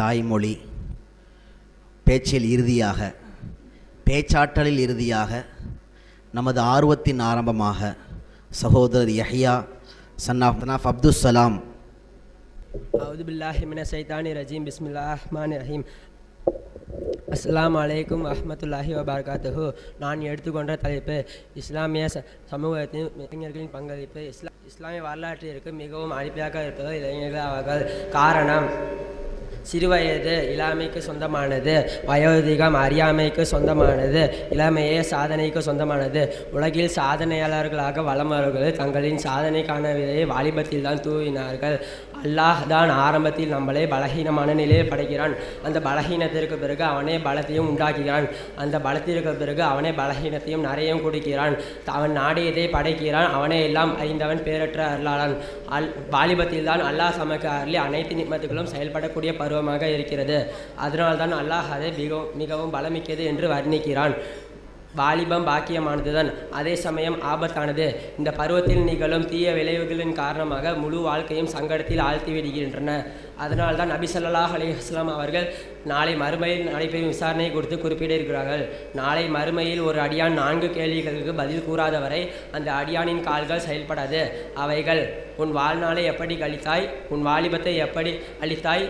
தாய்மொழி. பேச்சில் இறுதியாக பேச்சாற்றலில் இறுதியாக நமது ஆர்வத்தின் ஆரம்பமாக சகோதரர் யஹ்யா சன்னாஃப் தனாஃப் அப்துல் சலாம். அவுது பில்லாஹி மின சைத்தானி ரஜீம் பிஸ்மில்லா ரஹ்மான் ரஹீம். அஸ்லாம் அலைக்கும் அஹமத்துல்லாஹி வபரகாத்துஹு. நான் எடுத்துக்கொண்ட தலைப்பு இஸ்லாமிய ச சமூகத்தின் இளைஞர்களின் பங்களிப்பு. இஸ்லா இஸ்லாமிய வரலாற்றிற்கு மிகவும் அடிப்படையாக இருப்பது இளைஞர்கள் அவர்கள் காரணம் சிறுவயது இளமைக்கு சொந்தமானது வயோதிகம் அறியாமைக்கு சொந்தமானது இளமையே சாதனைக்கு சொந்தமானது. உலகில் சாதனையாளர்களாக வளமவர்கள் தங்களின் சாதனைக்கான விதையை வாலிபத்தில் தான் தூவினார்கள். அல்லாஹ் தான் ஆரம்பத்தில் நம்மளை பலகீனமான நிலையில் படைக்கிறான். அந்த பலகீனத்திற்கு பிறகு அவனே பலத்தையும் உண்டாக்குகிறான். அந்த பலத்திற்கு பிறகு அவனே பலகீனத்தையும் நிறையும் கொடுக்கிறான். அவன் நாடியதை படைக்கிறான். அவனே எல்லாம் அறிந்தவன் பேரற்ற அருளாளன். அல் வாலிபத்தில் தான் அல்லாஹ் சமக்கு அருளி அனைத்து நிம்மத்துகளும் செயல்படக்கூடிய பருவமாக இருக்கிறது. அதனால்தான் அல்லாஹ் அதை மிகவும் மிகவும் பலமிக்கது என்று வர்ணிக்கிறான். வாலிபம் பாக்கியமானதுதான். அதே சமயம் ஆபத்தானது. இந்த பருவத்தில் நிகழும் தீய விளைவுகளின் காரணமாக முழு வாழ்க்கையும் சங்கடத்தில் ஆழ்த்தி விடுகின்றன. அதனால் தான் நபி ஸல்லல்லாஹு அவர்கள் நாளை மறுமையில் நடைபெறும் விசாரணை குறித்து குறிப்பிட்டிருக்கிறார்கள். நாளை மறுமையில் ஒரு அடியான் நான்கு கேள்விகளுக்கு பதில் கூறாதவரை அந்த அடியானின் கால்கள் செயல்படாது. அவைகள் உன் வாழ்நாளை எப்படி கழித்தாய்? உன் வாலிபத்தை எப்படி அளித்தாய்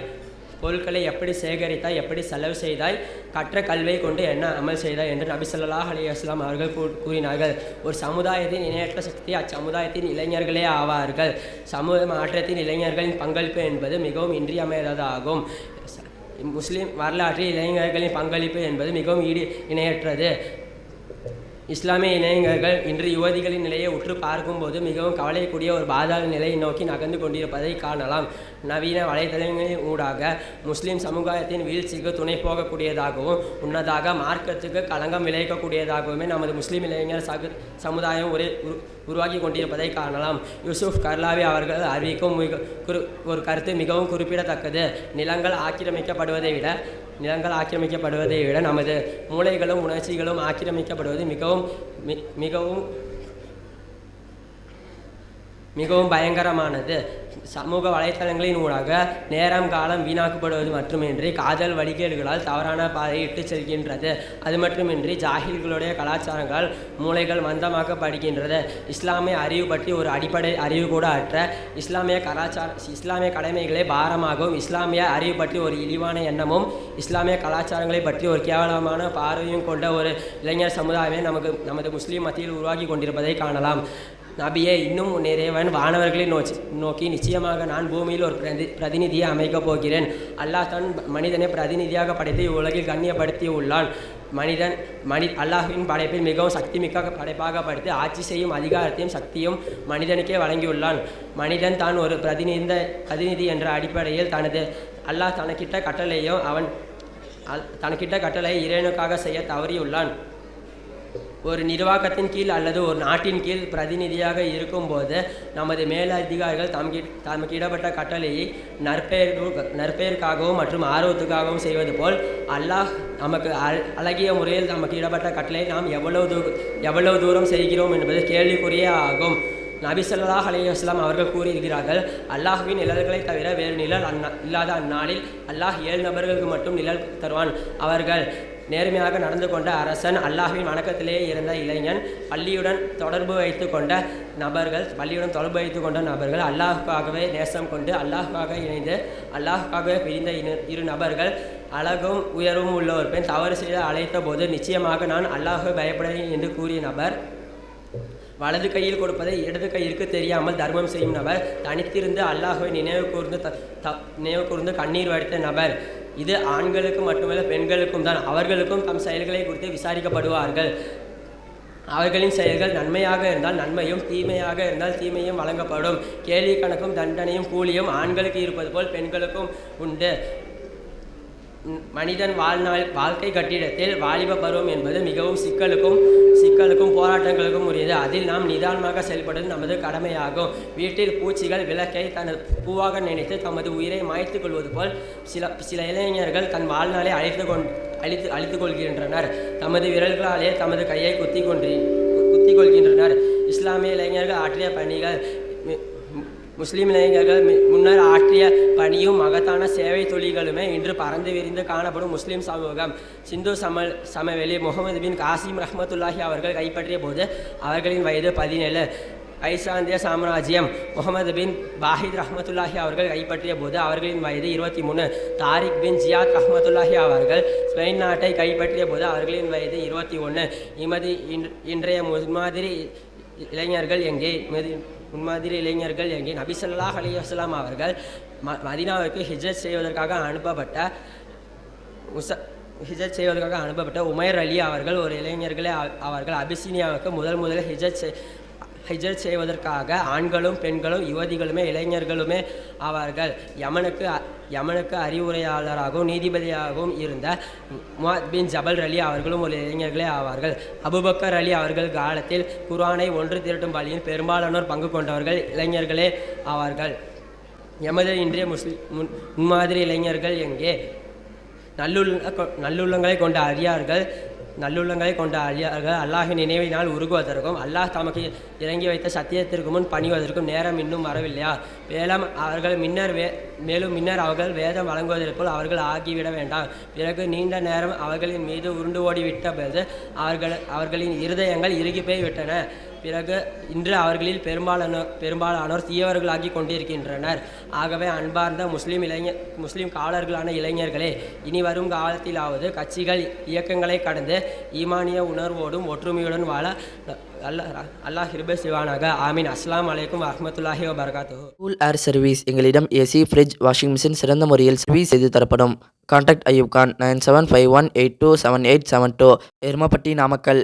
பொருட்களை எப்படி சேகரித்தாய் எப்படி செலவு செய்தாய் கற்ற கல்வியை கொண்டு என்ன அமல் செய்தாய் என்று நபி ஸல்லல்லாஹு அலைஹி அவர்கள் கூ- கூறினார்கள். ஒரு சமுதாயத்தின் இணையற்ற சக்தி அச்சமுதாயத்தின் இளைஞர்களே ஆவார்கள். சமூக மாற்றத்தின் இளைஞர்களின் பங்களிப்பு என்பது மிகவும் இன்றியமையாததாகும். முஸ்லீம் வரலாற்றில் இளைஞர்களின் பங்களிப்பு என்பது மிகவும் ஈடு இணையற்றது. இஸ்லாமிய இளைஞர்கள் இன்று யுவதிகளின் நிலையை உற்று பார்க்கும்போது மிகவும் கவலைக்கூடிய ஒரு பாதாள நிலையை நோக்கி நகர்ந்து கொண்டிருப்பதை காணலாம். நவீன வலைதளங்களின் ஊடாக முஸ்லிம் சமுதாயத்தின் வீழ்ச்சிக்கு துணை போகக்கூடியதாகவும் உன்னதாக மார்க்கத்துக்கு களங்கம் விளைவிக்கக்கூடியதாகவுமே நமது முஸ்லிம் இளைஞர் சகு சமுதாயம் ஒரு உரு- உருவாக்கி கொண்டிருப்பதை காணலாம். யூசுப் கர்லாவி அவர்கள் அறிவிக்கும் மிக ஒரு கருத்து மிகவும் குறிப்பிடத்தக்கது. நிலங்கள் ஆக்கிரமிக்கப்படுவதை விட நிலங்கள் ஆக்கிரமிக்கப்படுவதை விட நமது மூளைகளும் உணர்ச்சிகளும் ஆக்கிரமிக்கப்படுவது மிகவும் மிகவும் மிகவும் பயங்கரமானது. சமூக வலைத்தளங்களின் ஊடாக நேரம் காலம் வீணாக்கப்படுவது மட்டுமின்றி காதல் வழிகேடுகளால் தவறான பாதையை இட்டு செல்கின்றது. அது மட்டுமின்றி ஜாகில்களுடைய கலாச்சாரங்களால் மூளைகள் மந்தமாக்கப்படுகின்றது. இஸ்லாமிய அறிவு பற்றி ஒரு அடிப்படை அறிவு கூட அற்ற இஸ்லாமிய கலாச்சார இஸ்லாமிய கடமைகளை பாரமாகவும் இஸ்லாமிய அறிவு பற்றி ஒரு இழிவான எண்ணமும் இஸ்லாமிய கலாச்சாரங்களை பற்றி ஒரு கேவலமான பார்வையும் கொண்ட ஒரு இளைஞர் சமுதாயமே நமக்கு நமது முஸ்லீம் மத்தியில் உருவாகி கொண்டிருப்பதை காணலாம். நபியே இன்னும் நிறைவன் வானவர்களை நோக்கி நோக்கி நிச்சயமாக நான் பூமியில் ஒரு பிரதி பிரதிநிதியை அமைக்கப் போகிறேன். அல்லாஹ் தன் மனிதனை பிரதிநிதியாக படைத்து உலகில் கண்ணியப்படுத்தி உள்ளான் மனிதன் மனி அல்லாஹின் படைப்பில் மிகவும் சக்தி மிக்க படைப்பாக படைத்து ஆட்சி செய்யும் அதிகாரத்தையும் சக்தியும் மனிதனுக்கே வழங்கியுள்ளான். மனிதன் தான் ஒரு பிரதிநித பிரதிநிதி என்ற அடிப்படையில் தனது அல்லாஹ் தனக்கிட்ட கட்டளையும் அவன் தனக்கிட்ட கட்டளை இறைவனுக்காக செய்ய தவறியுள்ளான். ஒரு நிர்வாகத்தின் கீழ் அல்லது ஒரு நாட்டின் கீழ் பிரதிநிதியாக இருக்கும்போது நமது மேலதிகாரிகள் தமக்கு தமக்கு இடப்பட்ட கட்டளையை நற்பெயர் நற்பெயருக்காகவும் மற்றும் ஆர்வத்துக்காகவும் செய்வது போல் அல்லாஹ் நமக்கு அழ- அழகிய முறையில் நமக்கு இடப்பட்ட கட்டளை நாம் எவ்வளவு தூ எவ்வளவு தூரம் செய்கிறோம் என்பது கேள்விக்குறியே ஆகும். நபிசல்லாஹ் ஸல்லல்லாஹு அவர்கள் கூறியிருக்கிறார்கள் அல்லாஹ்வின் நிழல்களை தவிர வேறு நிழல் அந்நா இல்லாத அந்நாளில் அல்லாஹ் ஏழு நபர்களுக்கு மட்டும் நிழல் தருவான். அவர்கள் நேர்மையாக நடந்து கொண்ட அரசன் அல்லாஹ்வின் வணக்கத்திலேயே இருந்த இளைஞன் பள்ளியுடன் தொடர்பு வைத்து கொண்ட நபர்கள் பள்ளியுடன் தொடர்பு வைத்து கொண்ட நபர்கள் அல்லாஹுக்காகவே நேசம் கொண்டு அல்லாஹுக்காக இணைந்து அல்லாஹுக்காகவே பிரிந்த இரு- இரு நபர்கள் அழகும் உயர்வும் உள்ள ஒரு பெண் தவறு செய்து அழைத்த போது நிச்சயமாக நான் அல்லாஹை பயப்படுவேன் என்று கூறிய நபர் வலது கையில் கொடுப்பதை இடது கையிற்கு தெரியாமல் தர்மம் செய்யும் நபர் தனித்திருந்து அல்லாஹுவை நினைவு கூர்ந்து த த- நினைவு கூர்ந்து கண்ணீர் வடித்த நபர். இது ஆண்களுக்கு மட்டுமல்ல பெண்களுக்கும் தான். அவர்களுக்கும் தம் செயல்களை குறித்து விசாரிக்கப்படுவார்கள். அவர்களின் செயல்கள் நன்மையாக இருந்தால் நன்மையும் தீமையாக இருந்தால் தீமையும் வழங்கப்படும். கேள்வி கணக்கும் தண்டனையும் கூலியும் ஆண்களுக்கு இருப்பது போல் பெண்களுக்கும் உண்டு. மனிதன் வாழ்நாள் வாழ்க்கை கட்டிடத்தில் வாலிப பருவம் என்பது மிகவும் சிக்கலுக்கும் சிக்கலுக்கும் போராட்டங்களுக்கும் உரியது. அதில் நாம் நிதானமாக செயல்படுவது நமது கடமையாகும். வீட்டில் பூச்சிகள் விளக்கை தனது பூவாக நினைத்து தமது உயிரை மாய்த்துக் கொள்வது போல் சில சில இளைஞர்கள் தன் வாழ்நாளை அழித்து கொண்டு அழித்து அழித்துக் கொள்கின்றனர். தமது விரல்களாலே தமது கையை குத்தி கொண்டு குத்தி கொள்கின்றனர். இஸ்லாமிய இளைஞர்கள் ஆற்றிய பணிகள் முஸ்லீம் இளைஞர்கள் முன்னர் ஆற்றிய பணியும் மகத்தான சேவை தொழில்களுமே இன்று பறந்து விரிந்து காணப்படும் முஸ்லீம் சமூகம். சிந்து சம சமவெளி முகமது பின் காசிம் ரஹமத்துல்லாஹி அவர்கள் கைப்பற்றிய போது அவர்களின் வயது பதினேழு. ஐசாந்திய சாம்ராஜ்யம் முகமது பின் பாஹித் ரஹமத்துல்லாஹி அவர்கள் கைப்பற்றிய போது அவர்களின் வயது இருபத்தி மூணு தாரிக் பின் ஜியாத் ரஹமத்துல்லாஹி அவர்கள் ஸ்பெயின் நாட்டை கைப்பற்றிய போது அவர்களின் வயது இருபத்தி ஒன்று இமது இன்- இன்றைய முன்மாதிரி இளைஞர்கள் எங்கே? முன்மாதிரி இளைஞர்கள் எங்கே? நபிசல்லாஹ் அலி வஸ்லாம் அவர்கள் ம மதினாவிற்கு ஹிஜத் செய்வதற்காக அனுப்பப்பட்ட உச ஹிஜத் செய்வதற்காக அனுப்பப்பட்ட உமைர் அலி அவர்கள் ஒரு இளைஞர்களே அவர்கள் அபிசீனியாவுக்கு முதல் முதலில் ஹிஜத் செய் ஹிஜத் செய்வதற்காக ஆண்களும் பெண்களும் யுவதிகளுமே இளைஞர்களுமே அவர்கள் யமனுக்கு யமனுக்கு அறிவுரையாளராகவும் நீதிபதியாகவும் இருந்த முவாத் பின் ஜபல் அலி அவர்களும் ஒரு இளைஞர்களே ஆவார்கள். அபுபக்கர் அலி அவர்கள் காலத்தில் குர்ஆனை ஒன்று திரட்டும் பலியில் பெரும்பாலானோர் பங்கு கொண்டவர்கள் இளைஞர்களே ஆவார்கள். எமது இன்றைய முஸ்லிம் முன் முன்மாதிரி இளைஞர்கள் எங்கே? நல்லுள்ள நல்லுள்ளங்களை கொண்ட அரியார்கள் நல்லுள்ளங்களை கொண்ட அழியார்கள் அல்லாஹின் நினைவினால் உருகுவதற்கும் அல்லாஹ் தமக்கு இறங்கி வைத்த சத்தியத்திற்கு முன் பணிவதற்கும் நேரம் இன்னும் வரவில்லையா? மேலும் அவர்கள் முன்னர் வே மேலும் முன்னர் அவர்கள் வேதம் வழங்குவதற்குள் அவர்கள் ஆகிவிட வேண்டாம். பிறகு நீண்ட நேரம் அவர்களின் மீது உருண்டு ஓடிவிட்ட பிறகு அவர்கள் அவர்களின் இருதயங்கள் இறுகி போய் விட்டன பிறகு இன்று அவர்களில் பெரும்பாலானோர் பெரும்பாலானோர் தீயவர்களாகி கொண்டிருக்கின்றனர். ஆகவே அன்பார்ந்த முஸ்லீம் இளைஞர் முஸ்லீம் காவலர்களான இளைஞர்களே இனி வரும் காலத்திலாவது கட்சிகள் இயக்கங்களை கடந்து ஈமானிய உணர்வோடும் ஒற்றுமையுடன் வாழ அல்லாஹ் அல்லாஹ் ஹிர்பே சிவானாக ஆமீன். அஸ்லாம் அலைக்கும் அஹமத்துல்லாஹி வபரகாத்துஹு. கூல் ஏர் சர்வீஸ் எங்களிடம் ஏசி ஃப்ரிட்ஜ் வாஷிங் மிஷின் சிறந்த முறையில் சர்வீஸ் செய்து தரப்படும். Contact Ayub Khan nine seven five one eight two seven eight seven two Erumapatti Namakkal.